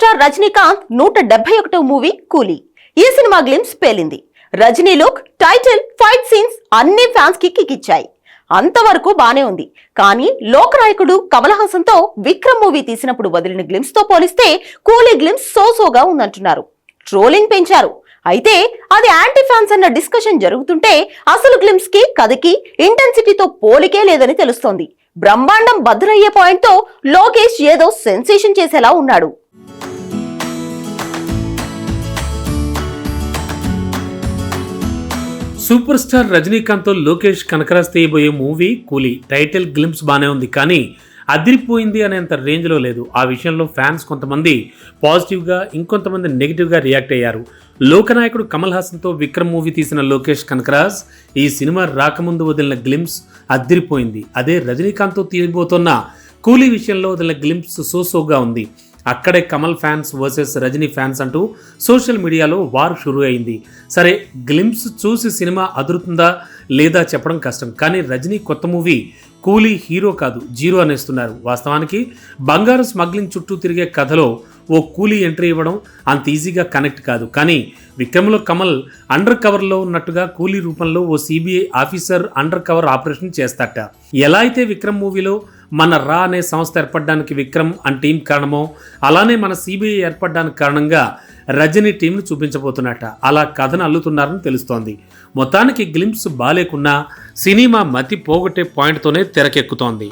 Star Rajinikanth నూట డెబ్బై ఒకటో మూవీ కూలీ. ఈ సినిమా గ్లిమ్స్ పేలింది. Rajini look title fight scenes అన్ని ఫ్యాన్స్కి కిక్కిచ్చాయి. అంతవరకు బానే ఉంది. కానీ లోకనాయకుడు కమల్ హాసన్తో విక్రమ్ మూవీ తీసినప్పుడు వదిలిన గ్లిమ్స్తో పోలిస్తే కూలీ గ్లిమ్స్ సోసోగా ఉందంటున్నారు. ట్రోలింగ్ పెంచారు. అయితే అది యాంటీ ఫ్యాన్స్ అన్న డిస్కషన్ జరుగుతుంటే అసలు గ్లిమ్స్కి కథకి ఇంటెన్సిటీతో పోలికే లేదని తెలుస్తోంది. బ్రహ్మాండం భద్రయ్యే పాయింట్తో లోకేష్ ఏదో సెన్సేషన్ చేసేలా ఉన్నాడు. సూపర్ స్టార్ రజనీకాంత్తో లోకేష్ కనకరాజ్ తీయబోయే మూవీ కూలీ. టైటిల్ గ్లిమ్స్ బాగానే ఉంది కానీ అదిరిపోయింది అనేంత రేంజ్లో లేదు. ఆ విషయంలో ఫ్యాన్స్ కొంతమంది పాజిటివ్గా ఇంకొంతమంది నెగిటివ్గా రియాక్ట్ అయ్యారు. లోకనాయకుడు కమల్ హాసన్తో విక్రమ్ మూవీ తీసిన లోకేష్ కనకరాజ్ ఈ సినిమా రాకముందు వదిలిన గ్లిమ్స్ అదిరిపోయింది. అదే రజనీకాంత్తో తీయబోతున్న కూలీ విషయంలో వదిలిన గ్లిమ్స్ సోసోగా ఉంది. అక్కడే Kamal fans versus Rajini fans అంటూ సోషల్ మీడియాలో వార్ షురూ అయింది సరే గ్లిమ్స్ చూసి సినిమా అదురుతుందా లేదా చెప్పడం కష్టం. కానీ రజనీ కొత్త మూవీ కూలీ హీరో కాదు జీరో అనేస్తున్నారు. వాస్తవానికి బంగారు స్మగ్లింగ్ చుట్టూ తిరిగే కథలో ఓ కూలీ ఎంట్రీ ఇవ్వడం అంత ఈజీగా కనెక్ట్ కాదు. కానీ విక్రమ్లో కమల్ అండర్ కవర్లో ఉన్నట్టుగా కూలీ రూపంలో ఓ CBI officer under cover operation చేస్తాట ఎలా అయితే విక్రమ్ మూవీలో మన రా అనే సంస్థ ఏర్పడడానికి విక్రమ్ అండ్ టీం కారణమో అలానే మన సిబిఐ ఏర్పడడానికి కారణంగా రజనీ టీంను చూపించబోతున్నట. అలా కథను అల్లుతున్నారని తెలుస్తోంది. మొత్తానికి గ్లింప్స్ బాలేకున్నా సినిమా మతి పోగొట్టే పాయింట్తోనే తెరకెక్కుతోంది.